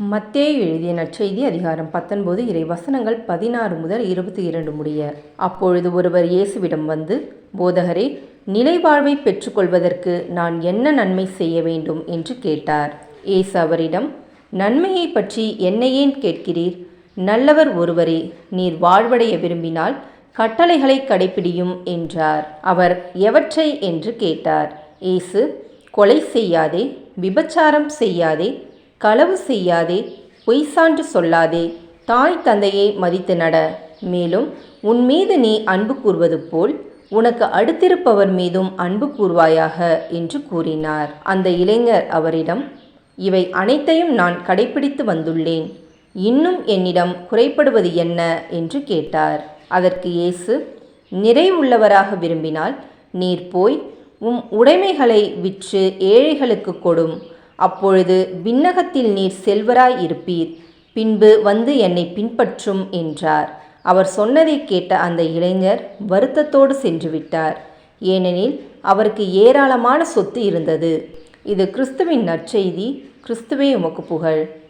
மத்தேயு எழுதிய நற்செய்தி அதிகாரம் பத்தொன்பது இறை வசனங்கள் பதினாறு முதல் இருபத்தி இரண்டு முடிய. அப்பொழுது ஒருவர் இயேசுவிடம் வந்து போதகரே நிலைவாழ்வை பெற்றுக்கொள்வதற்கு நான் என்ன நன்மை செய்ய வேண்டும்? என்று கேட்டார். இயேசு அவரிடம் நன்மையை பற்றி என்னை ஏன் கேட்கிறீர்? நல்லவர் ஒருவரே நீர் வாழ்வடைய விரும்பினால் கட்டளைகளை கடைப்பிடியும் என்றார். அவர் எவற்றை? என்று கேட்டார். இயேசு கொலை செய்யாதே விபச்சாரம் செய்யாதே களவு செய்யாதே பொய் சான்று சொல்லாதே தாய் தந்தையை மதித்து நட. மேலும் உன் மீது நீ அன்பு கூர்வது போல் உனக்கு அடுத்திருப்பவர் மீதும் அன்பு கூர்வாயாக என்று கூறினார். அந்த இளைஞர் அவரிடம் இவை அனைத்தையும் நான் கடைப்பிடித்து வந்துள்ளேன். இன்னும் என்னிடம் குறைப்படுவது என்ன? என்று கேட்டார். அதற்கு இயேசு நிறைவுள்ளவராக விரும்பினால் நீர் போய் உம் உடைமைகளை விற்று ஏழைகளுக்கு கொடும். அப்பொழுது விண்ணகத்தில் நீர் செல்வராய் இருப்பீர். பின்பு வந்து என்னை பின்பற்றும் என்றார். அவர் சொன்னதை கேட்ட அந்த இளைஞர் வருத்தத்தோடு சென்று விட்டார் ஏனெனில் அவருக்கு ஏராளமான சொத்து இருந்தது. இது கிறிஸ்துவின் நற்செய்தி கிறிஸ்துவே உமக்கு புகழ்.